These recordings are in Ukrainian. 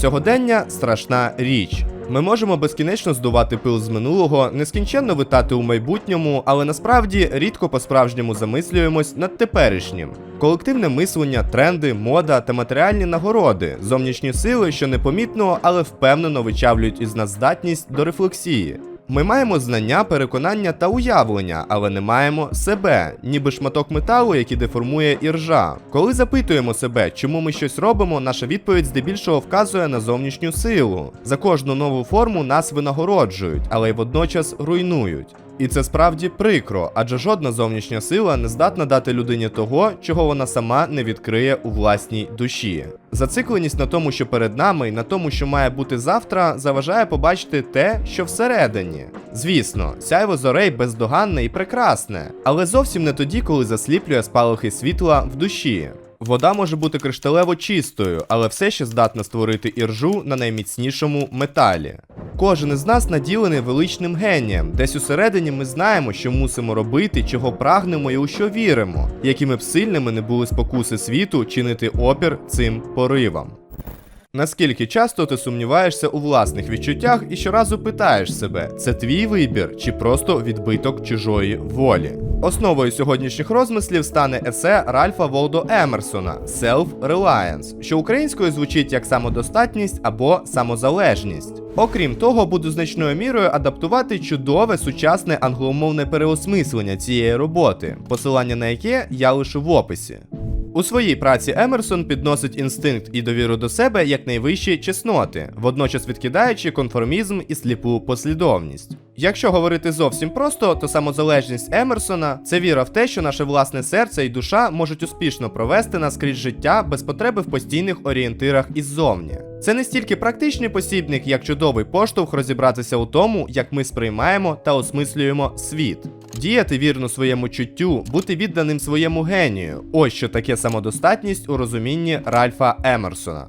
Сьогодення страшна річ. Ми можемо безкінечно здувати пил з минулого, нескінченно витати у майбутньому, але насправді рідко по-справжньому замислюємось над теперішнім. Колективне мислення, тренди, мода та матеріальні нагороди, зовнішні сили, що непомітно, але впевнено вичавлюють із нас здатність до рефлексії. Ми маємо знання, переконання та уявлення, але не маємо себе, ніби шматок металу, який деформує іржа. Коли запитуємо себе, чому ми щось робимо, наша відповідь здебільшого вказує на зовнішню силу. За кожну нову форму нас винагороджують, але й водночас руйнують. І це справді прикро, адже жодна зовнішня сила не здатна дати людині того, чого вона сама не відкриє у власній душі. Зацикленість на тому, що перед нами, і на тому, що має бути завтра, заважає побачити те, що всередині. Звісно, сяйво зорей бездоганне і прекрасне, але зовсім не тоді, коли засліплює спалахи світла в душі. Вода може бути кришталево чистою, але все ще здатна створити іржу на найміцнішому металі. Кожен із нас наділений величним генієм. Десь усередині ми знаємо, що мусимо робити, чого прагнемо і у що віримо, якими б сильними не були спокуси світу чинити опір цим поривам. Наскільки часто ти сумніваєшся у власних відчуттях і щоразу питаєш себе, це твій вибір чи просто відбиток чужої волі? Основою сьогоднішніх розмислів стане есе Ральфа Волдо Емерсона Self-Reliance, що українською звучить як самодостатність або самозалежність. Окрім того, буду значною мірою адаптувати чудове сучасне англомовне переосмислення цієї роботи, посилання на яке я лишу в описі. У своїй праці Емерсон підносить інстинкт і довіру до себе як найвищі чесноти, водночас відкидаючи конформізм і сліпу послідовність. Якщо говорити зовсім просто, то самозалежність Емерсона це віра в те, що наше власне серце і душа можуть успішно провести нас крізь життя без потреби в постійних орієнтирах іззовні. Це не стільки практичний посібник, як чудовий поштовх розібратися у тому, як ми сприймаємо та осмислюємо світ. Діяти вірно своєму чуттю, бути відданим своєму генію. Ось що таке самодостатність у розумінні Ральфа Емерсона.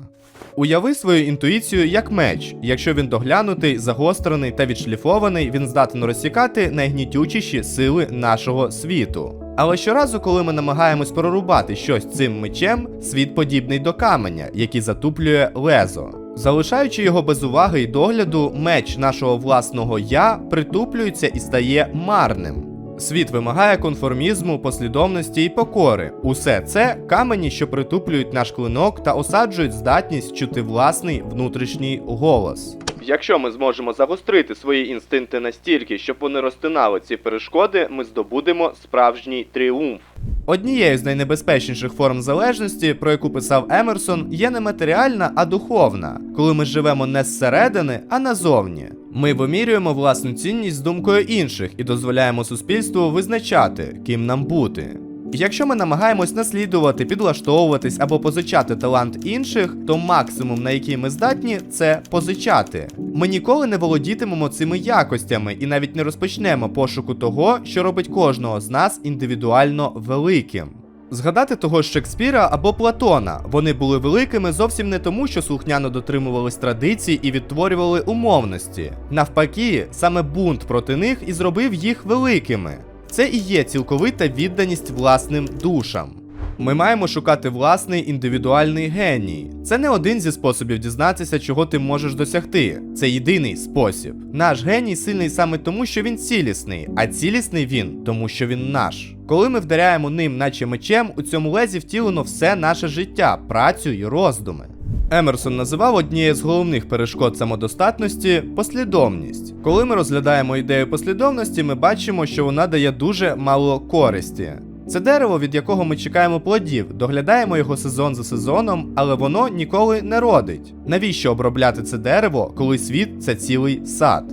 Уяви свою інтуїцію як меч. Якщо він доглянутий, загострений та відшліфований, він здатен розсікати найгнітючіші сили нашого світу. Але щоразу, коли ми намагаємось прорубати щось цим мечем, світ подібний до каменя, який затуплює лезо. Залишаючи його без уваги і догляду, меч нашого власного я притуплюється і стає марним. Світ вимагає конформізму, послідовності і покори. Усе це камені, що притуплюють наш клинок та осаджують здатність чути власний внутрішній голос. Якщо ми зможемо загострити свої інстинкти настільки, щоб вони розтинали ці перешкоди, ми здобудемо справжній тріумф. Однією з найнебезпечніших форм залежності, про яку писав Емерсон, є не матеріальна, а духовна, коли ми живемо не зсередини, а назовні. Ми вимірюємо власну цінність з думкою інших і дозволяємо суспільству визначати, ким нам бути. Якщо ми намагаємось наслідувати, підлаштовуватись або позичати талант інших, то максимум, на який ми здатні, це позичати. Ми ніколи не володітимемо цими якостями і навіть не розпочнемо пошуку того, що робить кожного з нас індивідуально великим. Згадати того ж Шекспіра або Платона. Вони були великими зовсім не тому, що слухняно дотримувались традицій і відтворювали умовності. Навпаки, саме бунт проти них і зробив їх великими. Це і є цілковита відданість власним душам. Ми маємо шукати власний індивідуальний геній. Це не один зі способів дізнатися, чого ти можеш досягти. Це єдиний спосіб. Наш геній сильний саме тому, що він цілісний, а цілісний він тому, що він наш. Коли ми вдаряємо ним, наче мечем, у цьому лезі втілено все наше життя, працю і роздуми. Емерсон називав однією з головних перешкод самодостатності послідовність. Коли ми розглядаємо ідею послідовності, ми бачимо, що вона дає дуже мало користі. Це дерево, від якого ми чекаємо плодів, доглядаємо його сезон за сезоном, але воно ніколи не родить. Навіщо обробляти це дерево, коли світ це цілий сад?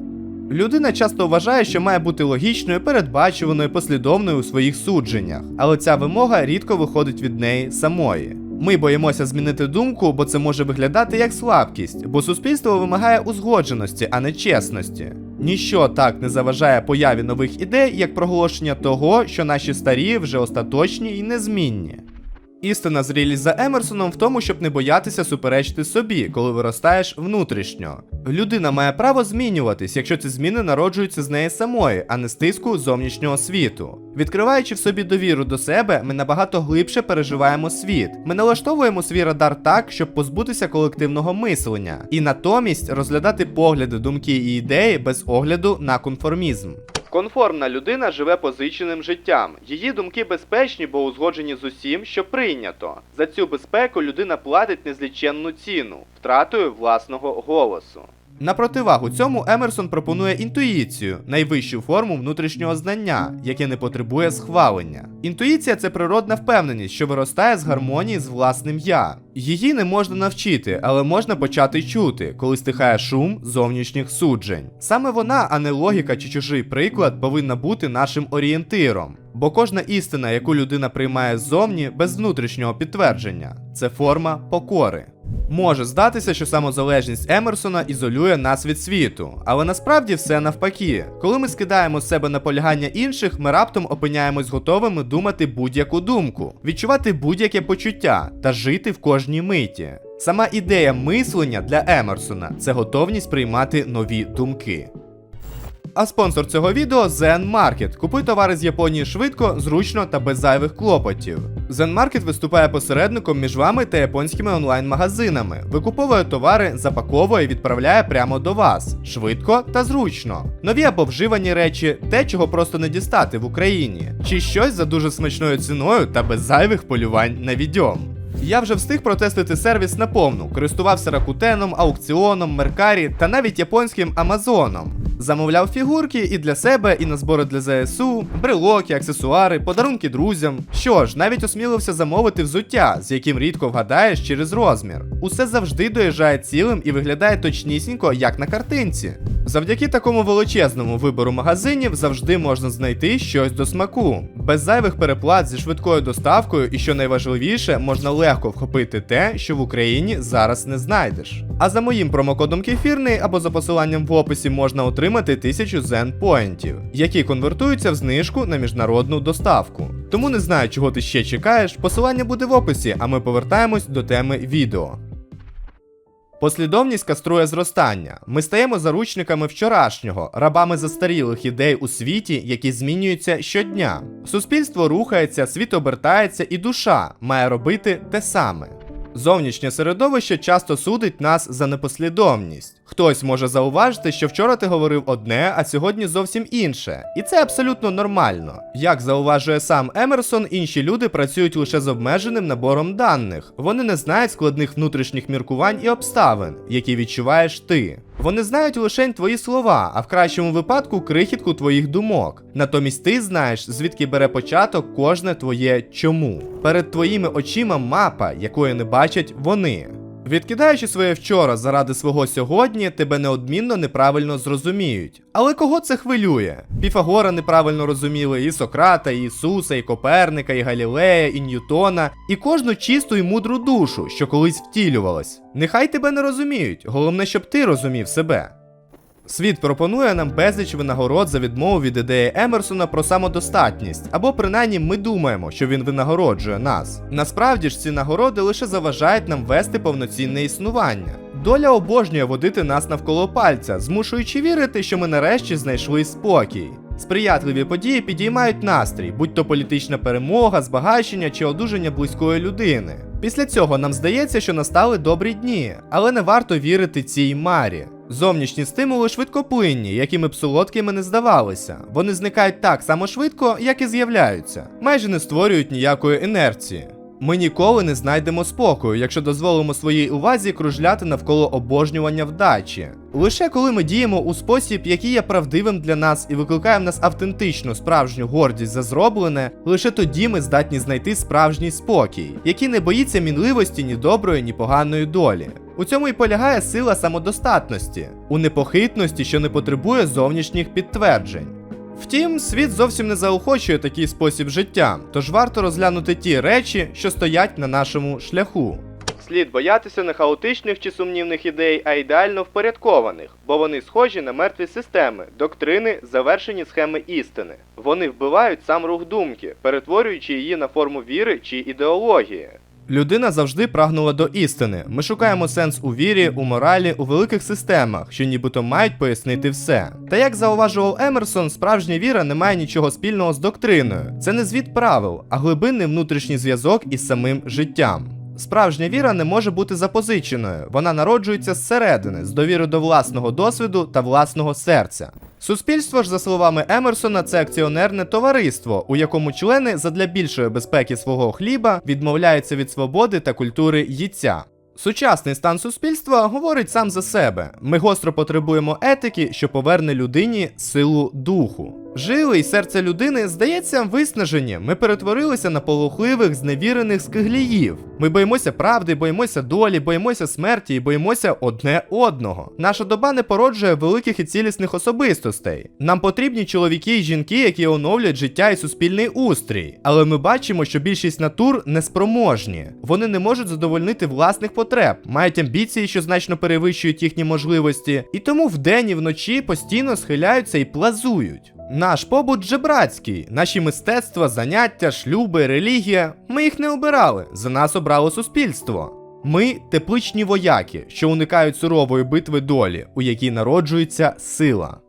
Людина часто вважає, що має бути логічною, передбачуваною, послідовною у своїх судженнях, але ця вимога рідко виходить від неї самої. Ми боїмося змінити думку, бо це може виглядати як слабкість, бо суспільство вимагає узгодженості, а не чесності. Ніщо так не заважає появі нових ідей, як проголошення того, що наші старі вже остаточні і незмінні. Істина зрілість за Емерсоном в тому, щоб не боятися суперечити собі, коли виростаєш внутрішньо. Людина має право змінюватись, якщо ці зміни народжуються з неї самої, а не з тиску зовнішнього світу. Відкриваючи в собі довіру до себе, ми набагато глибше переживаємо світ. Ми налаштовуємо свій радар так, щоб позбутися колективного мислення, і натомість розглядати погляди, думки і ідеї без огляду на конформізм. Конформна людина живе позиченим життям. Її думки безпечні, бо узгоджені з усім, що прийнято. За цю безпеку людина платить незліченну ціну втратою власного голосу. На противагу цьому Емерсон пропонує інтуїцію, найвищу форму внутрішнього знання, яке не потребує схвалення. Інтуїція це природна впевненість, що виростає з гармонії з власним я. Її не можна навчити, але можна почати чути, коли стихає шум зовнішніх суджень. Саме вона, а не логіка чи чужий приклад, повинна бути нашим орієнтиром. Бо кожна істина, яку людина приймає ззовні, без внутрішнього підтвердження, це форма покори. Може здатися, що самозалежність Емерсона ізолює нас від світу, але насправді все навпаки. Коли ми скидаємо з себе наполягання інших, ми раптом опиняємось готовими думати будь-яку думку, відчувати будь-яке почуття та жити в кожній миті. Сама ідея мислення для Емерсона це готовність приймати нові думки. А спонсор цього відео Zen Market. Купуй товари з Японії швидко, зручно та без зайвих клопотів. Zen Market виступає посередником між вами та японськими онлайн-магазинами. Викуповує товари, запаковує і відправляє прямо до вас швидко та зручно. Нові або вживані речі, те, чого просто не дістати в Україні, чи щось за дуже смачною ціною та без зайвих полювань на відьом. Я вже встиг протестити сервіс наповну, користувався ракутеном, аукціоном, меркарі та навіть японським Амазоном. Замовляв фігурки і для себе, і на збори для ЗСУ, брелоки, аксесуари, подарунки друзям. Що ж, навіть осмілився замовити взуття, з яким рідко вгадаєш через розмір. Усе завжди доїжджає цілим і виглядає точнісінько, як на картинці. Завдяки такому величезному вибору магазинів завжди можна знайти щось до смаку. Без зайвих переплат зі швидкою доставкою, і що найважливіше, можна легко вхопити те, що в Україні зараз не знайдеш. А за моїм промокодом кефірний або за посиланням в описі можна отримати 1000 зен поінтів, які конвертуються в знижку на міжнародну доставку. Тому не знаю, чого ти ще чекаєш. Посилання буде в описі, а ми повертаємось до теми відео. Послідовність каструє зростання. Ми стаємо заручниками вчорашнього, рабами застарілих ідей у світі, які змінюються щодня. Суспільство рухається, світ обертається, і душа має робити те саме. Зовнішнє середовище часто судить нас за непослідовність. Хтось може зауважити, що вчора ти говорив одне, а сьогодні зовсім інше. І це абсолютно нормально. Як зауважує сам Емерсон, інші люди працюють лише з обмеженим набором даних. Вони не знають складних внутрішніх міркувань і обставин, які відчуваєш ти. Вони знають лише твої слова, а в кращому випадку крихітку твоїх думок. Натомість ти знаєш, звідки бере початок кожне твоє чому. Перед твоїми очима мапа, якої не бачать вони. Відкидаючи своє вчора заради свого сьогодні, тебе неодмінно неправильно зрозуміють. Але кого це хвилює? Піфагора неправильно розуміли і Сократа, і Ісуса, і Коперника, і Галілея, і Ньютона, і кожну чисту і мудру душу, що колись втілювалась. Нехай тебе не розуміють, головне, щоб ти розумів себе. Світ пропонує нам безліч винагород за відмову від ідеї Емерсона про самодостатність, або принаймні ми думаємо, що він винагороджує нас. Насправді ж ці нагороди лише заважають нам вести повноцінне існування. Доля обожнює водити нас навколо пальця, змушуючи вірити, що ми нарешті знайшли спокій. Сприятливі події підіймають настрій, будь то політична перемога, збагачення чи одужання близької людини. Після цього нам здається, що настали добрі дні, але не варто вірити цій марі. Зовнішні стимули швидкоплинні, якими б солодкими не здавалися. Вони зникають так само швидко, як і з'являються, майже не створюють ніякої інерції. Ми ніколи не знайдемо спокою, якщо дозволимо своїй увазі кружляти навколо обожнювання вдачі. Лише коли ми діємо у спосіб, який є правдивим для нас і викликає в нас автентичну справжню гордість за зроблене, лише тоді ми здатні знайти справжній спокій, який не боїться мінливості ні доброї, ні поганої долі. У цьому і полягає сила самодостатності, у непохитності, що не потребує зовнішніх підтверджень. Втім, світ зовсім не заохочує такий спосіб життя, тож варто розглянути ті речі, що стоять на нашому шляху. Слід боятися не хаотичних чи сумнівних ідей, а ідеально впорядкованих, бо вони схожі на мертві системи, доктрини, завершені схеми істини. Вони вбивають сам рух думки, перетворюючи її на форму віри чи ідеології. Людина завжди прагнула до істини. Ми шукаємо сенс у вірі, у моралі, у великих системах, що нібито мають пояснити все. Та як зауважував Емерсон, справжня віра не має нічого спільного з доктриною. Це не звіт правил, а глибинний внутрішній зв'язок із самим життям. Справжня віра не може бути запозиченою, вона народжується зсередини, з довіри до власного досвіду та власного серця. Суспільство ж, за словами Емерсона, це акціонерне товариство, у якому члени задля більшої безпеки свого хліба відмовляються від свободи та культури їдця. Сучасний стан суспільства говорить сам за себе. Ми гостро потребуємо етики, що поверне людині силу духу. Жили й серце людини, здається, виснажені. Ми перетворилися на полохливих, зневірених скигліїв. Ми боїмося правди, боїмося долі, боїмося смерті і боїмося одне одного. Наша доба не породжує великих і цілісних особистостей. Нам потрібні чоловіки і жінки, які оновлять життя і суспільний устрій. Але ми бачимо, що більшість натур неспроможні. Вони не можуть задовольнити власних потреб, мають амбіції, що значно перевищують їхні можливості, і тому вдень і вночі постійно схиляються і плазують. Наш побут жебрацький, наші мистецтва, заняття, шлюби, релігія. Ми їх не обирали, за нас обрало суспільство. Ми тепличні вояки, що уникають сурової битви долі, у якій народжується сила.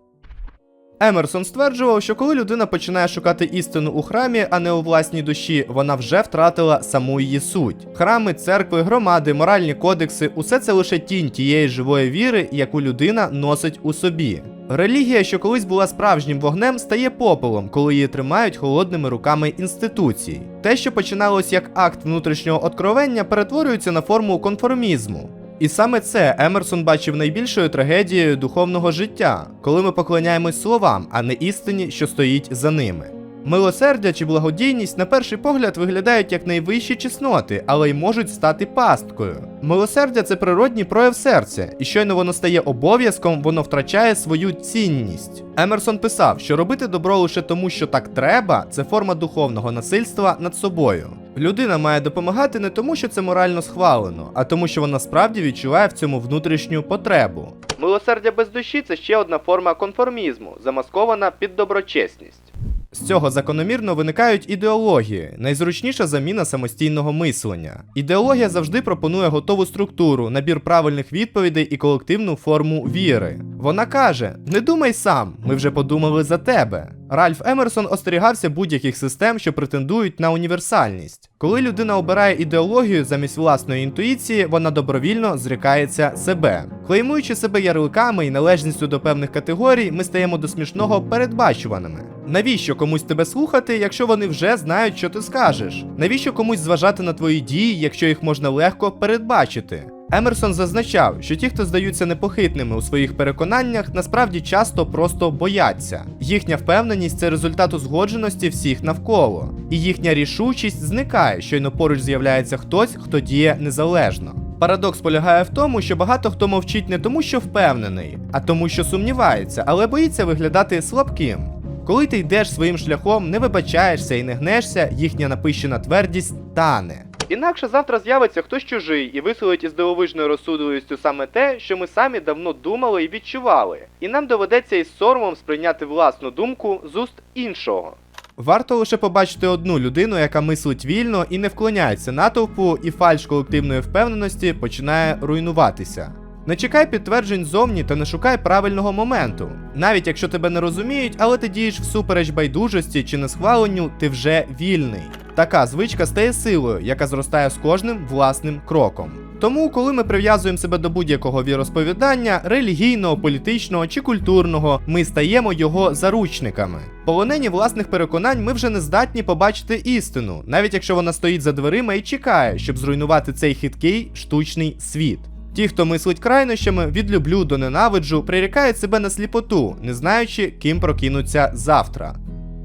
Емерсон стверджував, що коли людина починає шукати істину у храмі, а не у власній душі, вона вже втратила саму її суть. Храми, церкви, громади, моральні кодекси усе це лише тінь тієї живої віри, яку людина носить у собі. Релігія, що колись була справжнім вогнем, стає попелом, коли її тримають холодними руками інституцій. Те, що починалось як акт внутрішнього откровення, перетворюється на форму конформізму. І саме це Емерсон бачив найбільшою трагедією духовного життя, коли ми поклоняємось словам, а не істині, що стоїть за ними. Милосердя чи благодійність на перший погляд виглядають як найвищі чесноти, але й можуть стати пасткою. Милосердя це природній прояв серця, і щойно воно стає обов'язком, воно втрачає свою цінність. Емерсон писав, що робити добро лише тому, що так треба, це форма духовного насильства над собою. Людина має допомагати не тому, що це морально схвалено, а тому, що вона справді відчуває в цьому внутрішню потребу. Милосердя без душі це ще одна форма конформізму, замаскована під доброчесність. З цього закономірно виникають ідеології, найзручніша заміна самостійного мислення. Ідеологія завжди пропонує готову структуру, набір правильних відповідей і колективну форму віри. Вона каже: не думай сам, ми вже подумали за тебе. Ральф Емерсон остерігався будь-яких систем, що претендують на універсальність. Коли людина обирає ідеологію замість власної інтуїції, вона добровільно зрікається себе. Клеймуючи себе ярликами і належністю до певних категорій, ми стаємо до смішного передбачуваними. Навіщо комусь тебе слухати, якщо вони вже знають, що ти скажеш? Навіщо комусь зважати на твої дії, якщо їх можна легко передбачити? Емерсон зазначав, що ті, хто здаються непохитними у своїх переконаннях, насправді часто просто бояться. Їхня впевненість це результат узгодженості всіх навколо, і їхня рішучість зникає, щойно поруч з'являється хтось, хто діє незалежно. Парадокс полягає в тому, що багато хто мовчить не тому, що впевнений, а тому, що сумнівається, але боїться виглядати слабким. Коли ти йдеш своїм шляхом, не вибачаєшся і не гнешся, їхня напищена твердість тане. Інакше завтра з'явиться хтось чужий і висилить із дивовижною розсудливістю саме те, що ми самі давно думали і відчували, і нам доведеться із соромом сприйняти власну думку з уст іншого. Варто лише побачити одну людину, яка мислить вільно і не вклоняється натовпу, і фальш колективної впевненості починає руйнуватися. Не чекай підтверджень зовні та не шукай правильного моменту. Навіть якщо тебе не розуміють, але ти дієш всупереч байдужості чи несхваленню, ти вже вільний. Така звичка стає силою, яка зростає з кожним власним кроком. Тому, коли ми прив'язуємо себе до будь-якого віросповідання, релігійного, політичного чи культурного, ми стаємо його заручниками. Полонені власних переконань ми вже не здатні побачити істину, навіть якщо вона стоїть за дверима і чекає, щоб зруйнувати цей хиткий штучний світ. Ті, хто мислить крайнощами, від люблю до ненавиджу, прирікають себе на сліпоту, не знаючи, ким прокинуться завтра.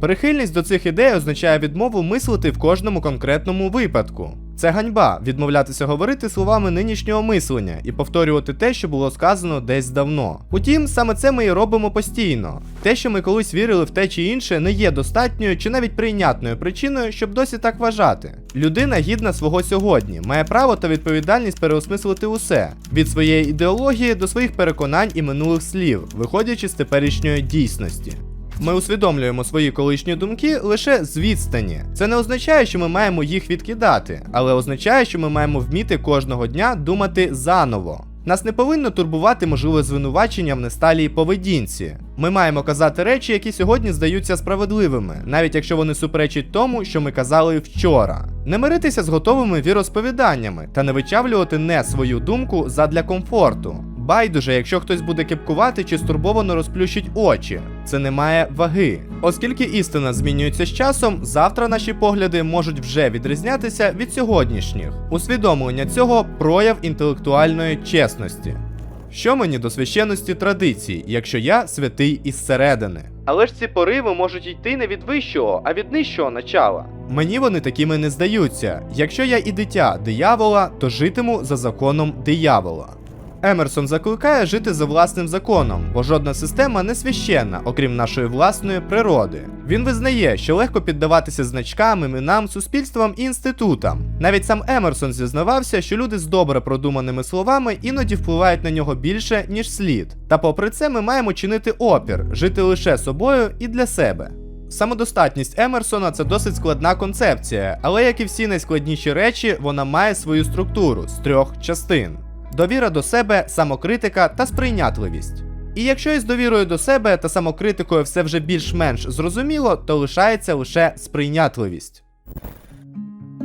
Перехильність до цих ідей означає відмову мислити в кожному конкретному випадку. Це ганьба відмовлятися говорити словами нинішнього мислення і повторювати те, що було сказано десь давно. Утім, саме це ми і робимо постійно. Те, що ми колись вірили в те чи інше, не є достатньою чи навіть прийнятною причиною, щоб досі так вважати. Людина гідна свого сьогодні, має право та відповідальність переосмислити усе від своєї ідеології до своїх переконань і минулих слів, виходячи з теперішньої дійсності. Ми усвідомлюємо свої колишні думки лише з відстані. Це не означає, що ми маємо їх відкидати, але означає, що ми маємо вміти кожного дня думати заново. Нас не повинно турбувати можливе звинувачення в несталій поведінці. Ми маємо казати речі, які сьогодні здаються справедливими, навіть якщо вони суперечать тому, що ми казали вчора. Не миритися з готовими віросповіданнями та не вичавлювати не свою думку задля комфорту. Байдуже, якщо хтось буде кепкувати чи стурбовано розплющить очі, це не має ваги. Оскільки істина змінюється з часом, завтра наші погляди можуть вже відрізнятися від сьогоднішніх. Усвідомлення цього прояв інтелектуальної чесності. Що мені до священності традицій, якщо я святий із середини? Але ж ці пориви можуть йти не від вищого, а від нижчого начала. Мені вони такими не здаються. Якщо я і дитя диявола, то житиму за законом диявола. Емерсон закликає жити за власним законом, бо жодна система не священна, окрім нашої власної природи. Він визнає, що легко піддаватися значкам, іменам, суспільствам і інститутам. Навіть сам Емерсон зізнавався, що люди з добре продуманими словами іноді впливають на нього більше, ніж слід. Та попри це ми маємо чинити опір, жити лише собою і для себе. Самодостатність Емерсона це досить складна концепція, але як і всі найскладніші речі, вона має свою структуру з трьох частин: довіра до себе, самокритика та сприйнятливість. І якщо із довірою до себе та самокритикою все вже більш-менш зрозуміло, то лишається лише сприйнятливість.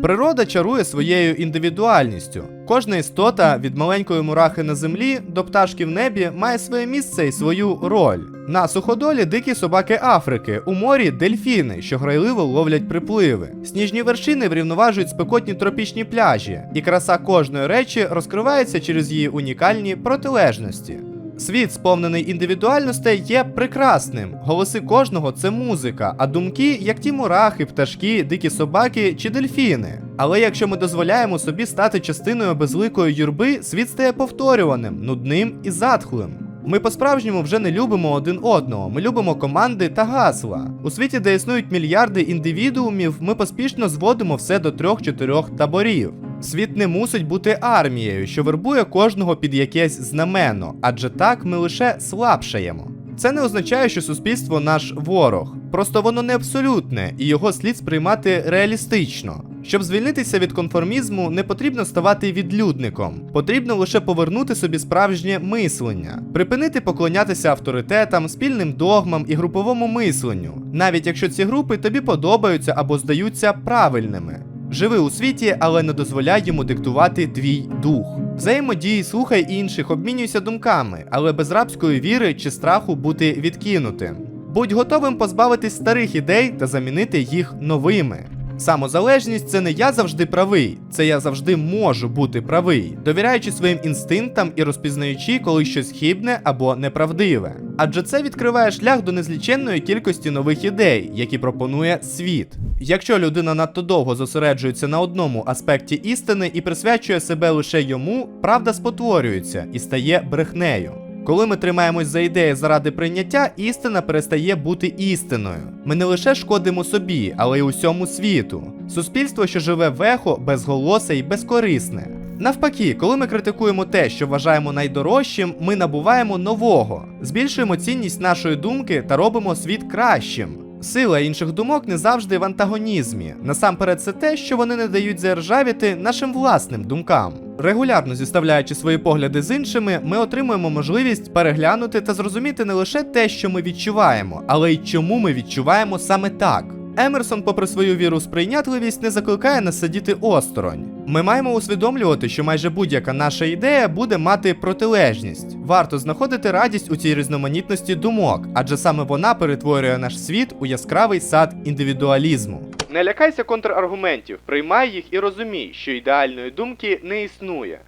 Природа чарує своєю індивідуальністю. Кожна істота від маленької мурахи на землі до пташки в небі має своє місце і свою роль. На суходолі дикі собаки Африки, у морі дельфіни, що грайливо ловлять припливи. Сніжні вершини врівноважують спекотні тропічні пляжі, і краса кожної речі розкривається через її унікальні протилежності. Світ, сповнений індивідуальностей, є прекрасним. Голоси кожного це музика, а думки, як ті мурахи, пташки, дикі собаки чи дельфіни. Але якщо ми дозволяємо собі стати частиною безликої юрби, світ стає повторюваним, нудним і затхлим. Ми по-справжньому вже не любимо один одного, ми любимо команди та гасла. У світі, де існують мільярди індивідуумів, ми поспішно зводимо все до трьох-чотирьох таборів. Світ не мусить бути армією, що вербує кожного під якесь знамено, адже так ми лише слабшаємо. Це не означає, що суспільство наш ворог. Просто воно не абсолютне, і його слід сприймати реалістично. Щоб звільнитися від конформізму, не потрібно ставати відлюдником, потрібно лише повернути собі справжнє мислення, припинити поклонятися авторитетам, спільним догмам і груповому мисленню, навіть якщо ці групи тобі подобаються або здаються правильними. Живи у світі, але не дозволяй йому диктувати твій дух. Взаємодій, слухай інших, обмінюйся думками, але без рабської віри чи страху бути відкинутим. Будь готовим позбавитись старих ідей та замінити їх новими. Самозалежність це не я завжди правий, це я завжди можу бути правий, довіряючи своїм інстинктам і розпізнаючи, коли щось хибне або неправдиве. Адже це відкриває шлях до незліченної кількості нових ідей, які пропонує світ. Якщо людина надто довго зосереджується на одному аспекті істини і присвячує себе лише йому, правда спотворюється і стає брехнею. Коли ми тримаємось за ідеї заради прийняття, істина перестає бути істиною. Ми не лише шкодимо собі, але й усьому світу. Суспільство, що живе в ехо, безголосе і безкорисне. Навпаки, коли ми критикуємо те, що вважаємо найдорожчим, ми набуваємо нового, збільшуємо цінність нашої думки та робимо світ кращим. Сила інших думок не завжди в антагонізмі. Насамперед, це те, що вони не дають заржавіти нашим власним думкам. Регулярно зіставляючи свої погляди з іншими, ми отримуємо можливість переглянути та зрозуміти не лише те, що ми відчуваємо, але й чому ми відчуваємо саме так. Емерсон, попри свою віру сприйнятливість, не закликає нас сидіти осторонь. Ми маємо усвідомлювати, що майже будь-яка наша ідея буде мати протилежність. Варто знаходити радість у цій різноманітності думок, адже саме вона перетворює наш світ у яскравий сад індивідуалізму. Не лякайся контраргументів, приймай їх і розумій, що ідеальної думки не існує.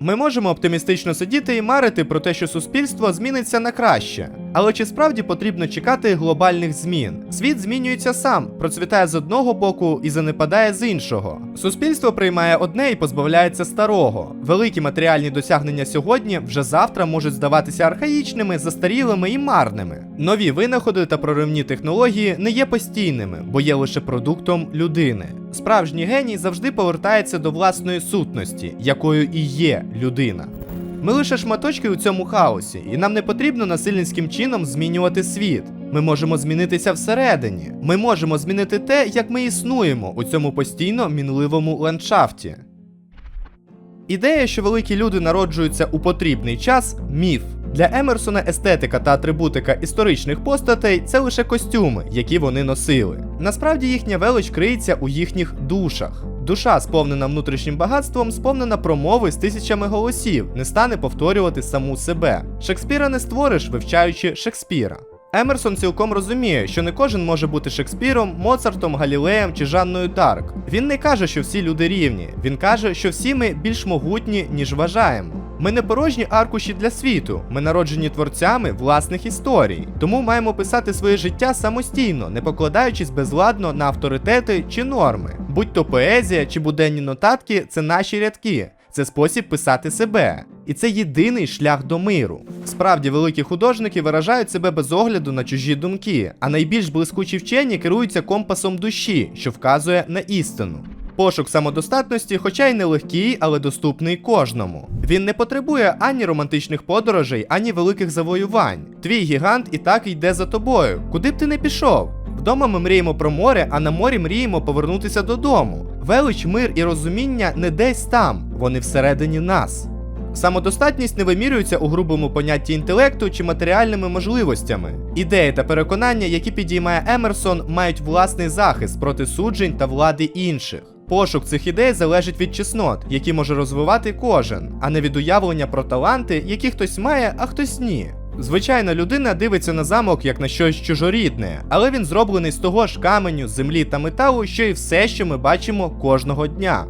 Ми можемо оптимістично сидіти і марити про те, що суспільство зміниться на краще. Але чи справді потрібно чекати глобальних змін? Світ змінюється сам, процвітає з одного боку і занепадає з іншого. Суспільство приймає одне і позбавляється старого. Великі матеріальні досягнення сьогодні вже завтра можуть здаватися архаїчними, застарілими і марними. Нові винаходи та проривні технології не є постійними, бо є лише продуктом людини. Справжній геній завжди повертається до власної сутності, якою і є людина. Ми лише шматочки у цьому хаосі, і нам не потрібно насильницьким чином змінювати світ. Ми можемо змінитися всередині. Ми можемо змінити те, як ми існуємо у цьому постійно мінливому ландшафті. Ідея, що великі люди народжуються у потрібний час міф. Для Емерсона естетика та атрибутика історичних постатей це лише костюми, які вони носили. Насправді їхня велич криється у їхніх душах. Душа, сповнена внутрішнім багатством, сповнена промови з тисячами голосів, не стане повторювати саму себе. Шекспіра не створиш, вивчаючи Шекспіра. Емерсон цілком розуміє, що не кожен може бути Шекспіром, Моцартом, Галілеєм чи Жанною Дарк. Він не каже, що всі люди рівні. Він каже, що всі ми більш могутні, ніж вважаємо. Ми не порожні аркуші для світу, ми народжені творцями власних історій. Тому маємо писати своє життя самостійно, не покладаючись безладно на авторитети чи норми. Будь то поезія чи буденні нотатки це наші рядки. Це спосіб писати себе. І це єдиний шлях до миру. Справді, великі художники виражають себе без огляду на чужі думки, а найбільш блискучі вчені керуються компасом душі, що вказує на істину. Пошук самодостатності, хоча й нелегкий, але доступний кожному. Він не потребує ані романтичних подорожей, ані великих завоювань. Твій гігант і так йде за тобою, куди б ти не пішов. Вдома ми мріємо про море, а на морі мріємо повернутися додому. Велич, мир і розуміння не десь там, вони всередині нас. Самодостатність не вимірюється у грубому понятті інтелекту чи матеріальними можливостями. Ідеї та переконання, які підіймає Емерсон, мають власний захист проти суджень та влади інших. Пошук цих ідей залежить від чеснот, які може розвивати кожен, а не від уявлення про таланти, які хтось має, а хтось ні. Звичайна людина дивиться на замок як на щось чужорідне, але він зроблений з того ж каменю, землі та металу, що і все, що ми бачимо кожного дня.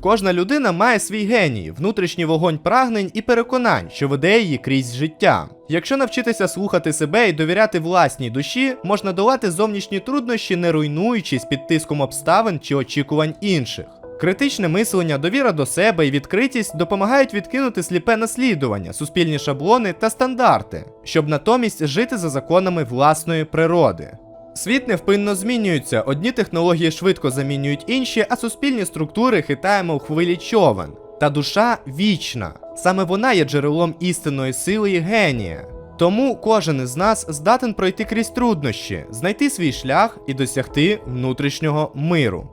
Кожна людина має свій геній, внутрішній вогонь прагнень і переконань, що веде її крізь життя. Якщо навчитися слухати себе і довіряти власній душі, можна долати зовнішні труднощі, не руйнуючись під тиском обставин чи очікувань інших. Критичне мислення, довіра до себе і відкритість допомагають відкинути сліпе наслідування, суспільні шаблони та стандарти, щоб натомість жити за законами власної природи. Світ невпинно змінюється, одні технології швидко замінюють інші, а суспільні структури хитаємо у хвилі човен. Та душа вічна. Саме вона є джерелом істинної сили і генія. Тому кожен із нас здатен пройти крізь труднощі, знайти свій шлях і досягти внутрішнього миру.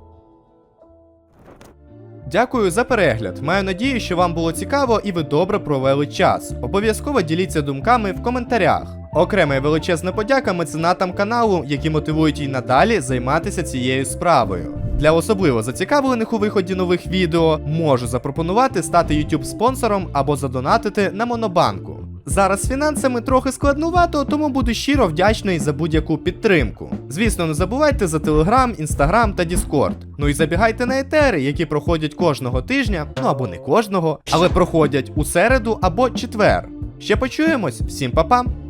Дякую за перегляд. Маю надію, що вам було цікаво і ви добре провели час. Обов'язково діліться думками в коментарях. Окрема і величезна подяка меценатам каналу, які мотивують і надалі займатися цією справою. Для особливо зацікавлених у виході нових відео можу запропонувати стати YouTube спонсором або задонатити на Монобанку. Зараз з фінансами трохи складнувато, тому буду щиро вдячний за будь-яку підтримку. Звісно, не забувайте за Telegram, Instagram та Discord. Ну і забігайте на етери, які проходять кожного тижня, ну або не кожного, але проходять у середу або четвер. Ще почуємось, всім па-па!